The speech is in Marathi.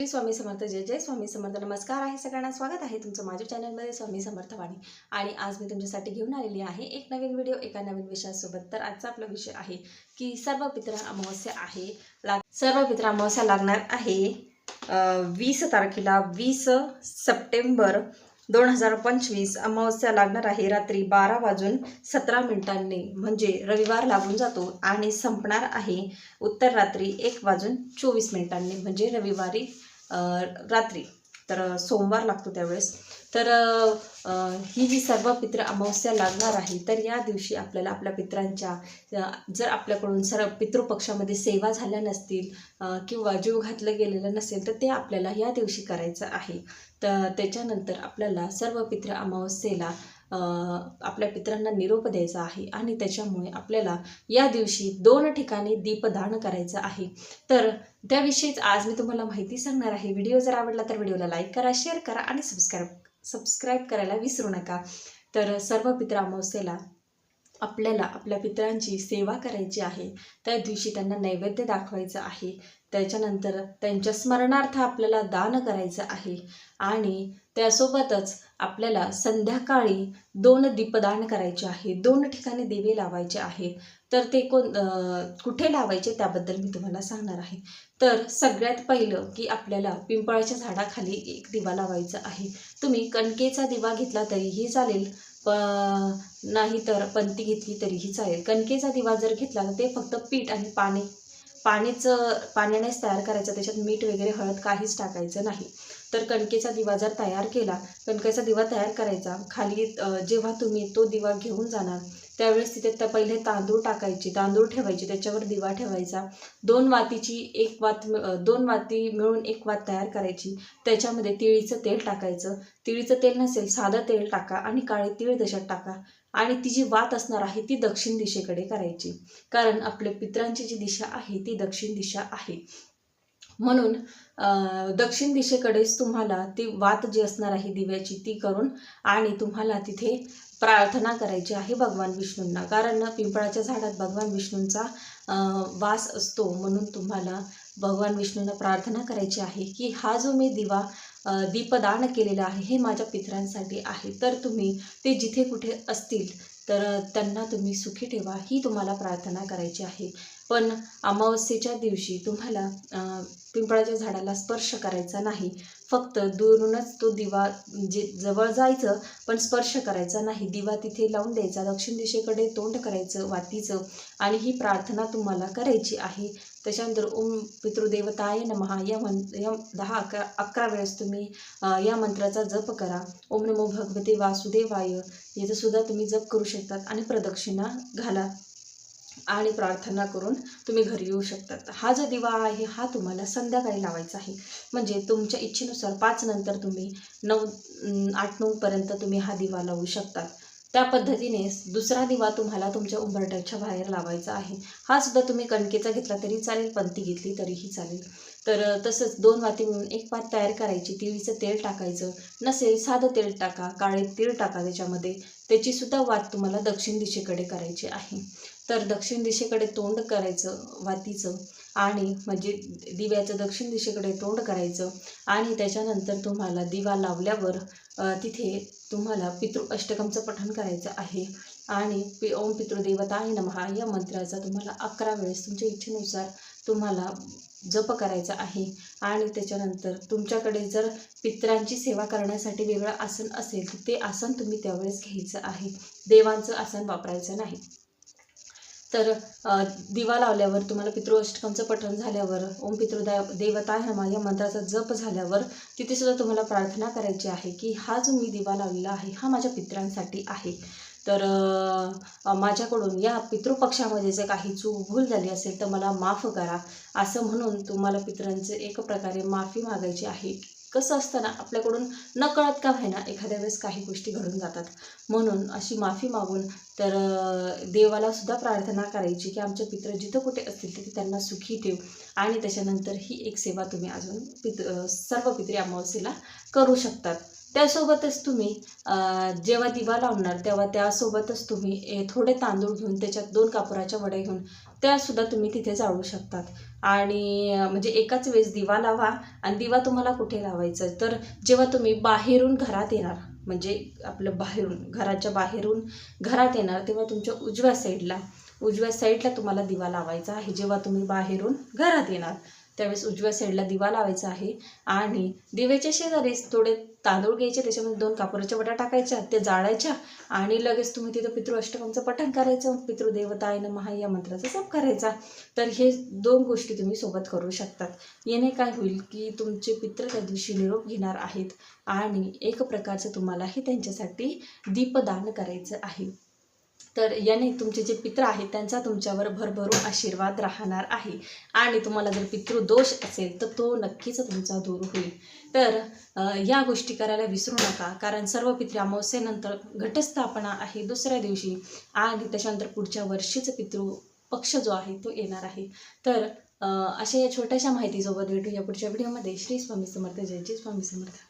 श्री स्वामी समर्थ जय जय स्वामी समर्थ. नमस्कार आहे सगळ्यांना. स्वागत आहे तुमचं माझ्या चॅनलमध्ये स्वामी समर्थ वाणी आणि आज मी तुमच्यासाठी घेऊन आलेली आहे एक नवीन व्हिडिओ एका नवीन विषयासोबत. तर आजचा आपला विषय आहे की सर्व पित्र अमावस्या आहे लाग सर्व पित्र अमावस्या लागणार आहे वीस तारखेला वीस सप्टेंबर दोन हजार पंचवीस अमावस्या लागणार आहे. रात्री बारा वाजून सतरा मिनिटांनी म्हणजे रविवार लागून जातो आणि संपणार आहे. उत्तर रात्री एक वाजून चोवीस मिनिटांनी म्हणजे रविवारी रात्री. तर सोमवार लागतो त्यावेळेस. तर ही जी सर्व पित्र अमावस्या लागणार आहे तर या दिवशी आपल्याला आपल्या पित्रांच्या जर आपल्याकडून सर्व पितृपक्षामध्ये सेवा झाल्या नसतील किंवा जीव घातलं गेलेलं नसेल तर ते आपल्याला या दिवशी करायचं आहे. तर त्याच्यानंतर आपल्याला सर्व पित्र अमावस्येला आपल्या पित्रांना निरोप द्यायचा आहे आणि त्याच्यामुळे आपल्याला या दिवशी दोन ठिकाणी दीपदान करायचं आहे. तर त्याविषयीच आज मी तुम्हाला माहिती सांगणार आहे. व्हिडिओ जर आवडला तर व्हिडिओला लाईक करा शेअर करा आणि सबस्क्राईब सबस्क्राईब करायला विसरू नका. तर सर्व पित्र अमावस्येला आपल्याला आपल्या पितरांची सेवा करायची आहे. त्या दिवशी त्यांना नैवेद्य दाखवायचं आहे. त्याच्यानंतर त्यांच्या स्मरणार्थ आपल्याला दान करायचं आहे. आणि त्यासोबतच आपल्याला संध्याकाळी दोन दीपदान करायचे आहे. दोन ठिकाणी दिवे लावायचे आहे. तर ते कोण कुठे लावायचे त्याबद्दल मी तुम्हाला सांगणार आहे. तर सगळ्यात पहिलं की आपल्याला पिंपळाच्या झाडाखाली एक दिवा लावायचा आहे. तुम्ही कणकेचा दिवा घेतला तरीही चालेल. प नाही तर पंती घेतली तरीही चालेल. कणकेचा दिवा जर घेतला तर ते फक्त पीठ आणि पाणी. पाणीच पाण्यानेच तयार करायचं. त्याच्यात मीठ वगैरे हळद काहीच टाकायचं नाही. तर कणकेचा दिवा जर तयार केला कणकेचा दिवा तयार करायचा खाली जेव्हा तुम्ही तो दिवा घेऊन जाणार त्यावेळेस तिथे त्या पहिले तांदूळ टाकायचे तांदूळ ठेवायचे त्याच्यावर दिवा ठेवायचा. दोन वातीची एक वात दोन वाती मिळून एक वात तयार करायची. त्याच्यामध्ये तिळीचं तेल टाकायचं. तिळीचं तेल नसेल साधं तेल टाका आणि काळे तीळ दशात टाका. आणि ती जी वात असणार आहे ती दक्षिण दिशेकडे करायची. कारण आपल्या पित्रांची जी दिशा आहे ती दक्षिण दिशा आहे. म्हणून दक्षिण दिशेकडेच तुम्हाला ती वात जी असणार आहे दिव्याची ती करून आणि तुम्हाला तिथे प्रार्थना करायची आहे भगवान विष्णूंना. कारण पिंपळाच्या झाडात भगवान विष्णूंचा वास असतो म्हणून तुम्हाला भगवान विष्णूंना प्रार्थना करायची आहे की हा जो मी दिवा दीपदान केलेला आहे हे माझ्या पितरांसाठी आहे. तर तुम्ही ते जिथे कुठे असतील तर त्यांना तुम्ही सुखी ठेवा ही तुम्हाला प्रार्थना करायची आहे. पण अमावस्येच्या दिवशी तुम्हाला पिंपळाच्या झाडाला स्पर्श करायचा नाही. फक्त दुरूनच तो दिवा जे जवळ जायचं पण स्पर्श करायचा नाही. दिवा तिथे लावून द्यायचा दक्षिण दिशेकडे तोंड करायचं वातीचं आणि ही प्रार्थना तुम्हाला करायची आहे. त्याच्यानंतर ओम पितृदेवताय नमहा या मं या दहा अकरा अकरा वेळेस तुम्ही या मंत्राचा जप करा. ओम नमो भगवते वासुदेवाय. याचंसुद्धा तुम्ही जप करू शकतात आणि प्रदक्षिणा घाला आणि प्रार्थना करून तुम्ही घरी येऊ शकतात. हा जो दिवा आहे हा तुम्हाला संध्याकाळी लावायचा आहे. म्हणजे तुमच्या इच्छेनुसार पाच नंतर तुम्ही नऊ आठ नऊपर्यंत तुम्ही हा दिवा लावू शकतात. त्या पद्धतीने दुसरा दिवा तुम्हाला तुमच्या उंबरट्याच्या बाहेर लावायचा आहे. हा सुद्धा तुम्ही कणकेचा घेतला तरी चालेल पंती घेतली तरीही चालेल. तर तसंच दोन वाती मिळून एक पात तयार करायची. तिळीचं तेल टाकायचं. नसेल साधं तेल टाका काळे तीळ टाका त्याच्यामध्ये. त्याची सुद्धा वात तुम्हाला दक्षिण दिशेकडे करायची आहे. तर दक्षिण दिशेकडे तोंड करायचं वातीचं आणि म्हणजे दिव्याचं दक्षिण दिशेकडे तोंड करायचं आणि त्याच्यानंतर तुम्हाला दिवा लावल्यावर तिथे तुम्हाला पितृ अष्टकमचं पठण करायचं आहे. आणि पि ओम पितृदेवताय नमहा या मंत्राचा तुम्हाला अकरा वेळेस तुमच्या इच्छेनुसार तुम्हाला जप करायचा आहे. आणि त्याच्यानंतर तुमच्याकडे जर पित्रांची सेवा करण्यासाठी वेगळं आसन असेल तर ते आसन तुम्ही त्यावेळेस घ्यायचं आहे. देवांचं आसन वापरायचं नाही. तर दिवा लावल्यावर तुम्हाला पितृअष्टकमचं पठण झाल्यावर ओम पितृदा देवता हमा या मंत्राचा जप झाल्यावर तिथेसुद्धा तुम्हाला प्रार्थना करायची आहे की हा जो मी दिवा लावलेला आहे हा माझ्या पित्रांसाठी आहे. तर माझ्याकडून या पितृपक्षामध्ये जर काही चूक भूल झाली असेल तर मला माफ करा. असं म्हणून तुम्हाला पितरांचे एक प्रकारे माफी मागायची आहे. कसं असतं ना आपल्याकडून न कळत का व्हायना एखाद्या वेळेस काही गोष्टी घडून जातात. म्हणून अशी माफी मागून तर देवालासुद्धा देवाला सुद्धा प्रार्थना करायची की आमचे पित्र जिथं कुठे असतील तिथे त्यांना सुखी ठेव. आणि त्याच्यानंतर ही एक सेवा तुम्ही अजून पित सर्व पित्री अमावस्येला करू शकतात. त्यासोबतच तुम्ही जेव्हा दिवा लावणार तेव्हा त्यासोबतच तुम्ही ए, थोडे तांदूळ घेऊन त्याच्यात दोन कापुराच्या वड्या घेऊन त्यासुद्धा तुम्ही तिथे जाळू शकतात. आणि म्हणजे एकाच वेळेस दिवा लावा आणि दिवा तुम्हाला कुठे लावायचा आहे? तर जेव्हा तुम्ही बाहेरून घरात येणार म्हणजे आपलं बाहेरून घराच्या बाहेरून घरात येणार तेव्हा तुमच्या उजव्या साईडला उजव्या साईडला तुम्हाला दिवा लावायचा आहे. जेव्हा तुम्ही बाहेरून घरात येणार त्यावेळेस उजव्या साईडला दिवा लावायचा आहे. आणि दिव्याच्या शेजारीच थोडे तांदूळ घ्यायचे त्याच्यामध्ये दोन कापुराच्या वड्या टाकायच्या त्या जाळायच्या आणि लगेच तुम्ही तिथं पितृ अष्टकांचं पठण करायचं पितृदेवताय महा या मंत्राचा जप करायचा. तर हे दोन गोष्टी तुम्ही सोबत करू शकतात. याने काय होईल की तुमचे पित्र त्या दिवशी निरोप घेणार आहेत आणि एक प्रकारचं तुम्हालाही त्यांच्यासाठी दीपदान करायचं आहे. तर याने तुमचे जे पित्र आहेत त्यांचा तुमच्यावर भरभरून आशीर्वाद राहणार आहे. आणि तुम्हाला जर पितृदोष असेल तर तो नक्कीच तुमचा दूर होईल. तर या गोष्टी करायला विसरू नका कारण सर्व पितृ अमावस्येनंतर घटस्थापना आहे दुसऱ्या दिवशी. आणि त्याच्यानंतर पुढच्या वर्षीच पितृ पक्ष जो आहे तो येणार आहे. तर अशा या छोट्याशा माहितीसोबत भेटू या पुढच्या व्हिडिओमध्ये. श्री स्वामी समर्थ. जयची स्वामी समर्थ.